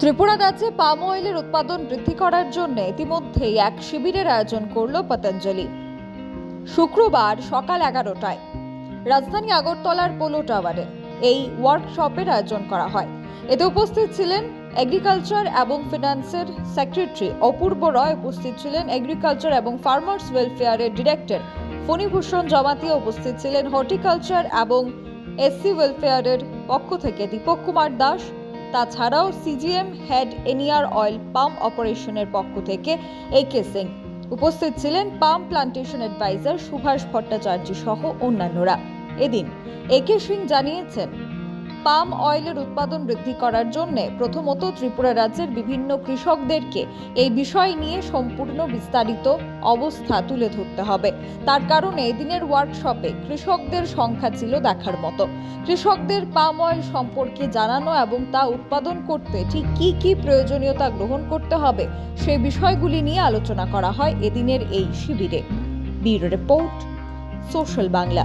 ত্রিপুরা রাজ্যে পাম অয়েলের উৎপাদন বৃদ্ধি করার জন্য ইতিমধ্যেই এক শিবিরের আয়োজন করল পতঞ্জলি। শুক্রবার সকাল এগারোটায় রাজধানী আগরতলার পোলো টাওয়ারে এই ওয়ার্কশপের আয়োজন করা হয়। এতে উপস্থিত ছিলেন এগ্রিকালচার এবং ফিনান্সের সেক্রেটারি অপূর্ব রয়, উপস্থিত ছিলেন এগ্রিকালচার এবং ফার্মার্স ওয়েলফেয়ারের ডিরেক্টর ফণীভূষণ জমাতিয়া, উপস্থিত ছিলেন হর্টিকালচার এবং এসসি ওয়েলফেয়ারের পক্ষ থেকে দীপক কুমার দাস তাছাড়াও সিজিএম হেড এনিয়ার অয়েল পাম্প অপারেশনের পক্ষ থেকে এ কে সিং উপস্থিত ছিলেন palm plantation adviser Subhash Bhattacharya সহ অন্যান্যরা। এদিন এ কে সিং জানিয়েছেন পাম অয়েলের উৎপাদন বৃদ্ধি করার জন্য প্রথমত ত্রিপুরা রাজ্যের বিভিন্ন কৃষকদেরকে এই বিষয় নিয়ে সম্পূর্ণ বিস্তারিত অবস্থা তুলে ধরতে হবে। তার কারণে এদিনের ওয়ার্কশপে কৃষকদের সংখ্যা ছিল দেখার মতো। কৃষকদের পাম অয়েল সম্পর্কে জানানো এবং তা উৎপাদন করতে ঠিক কি কি প্রয়োজনীয়তা গ্রহণ করতে হবে, সে বিষয়গুলি নিয়ে আলোচনা করা হয় এদিনের এই শিবিরে। Bureau report, social Bangla.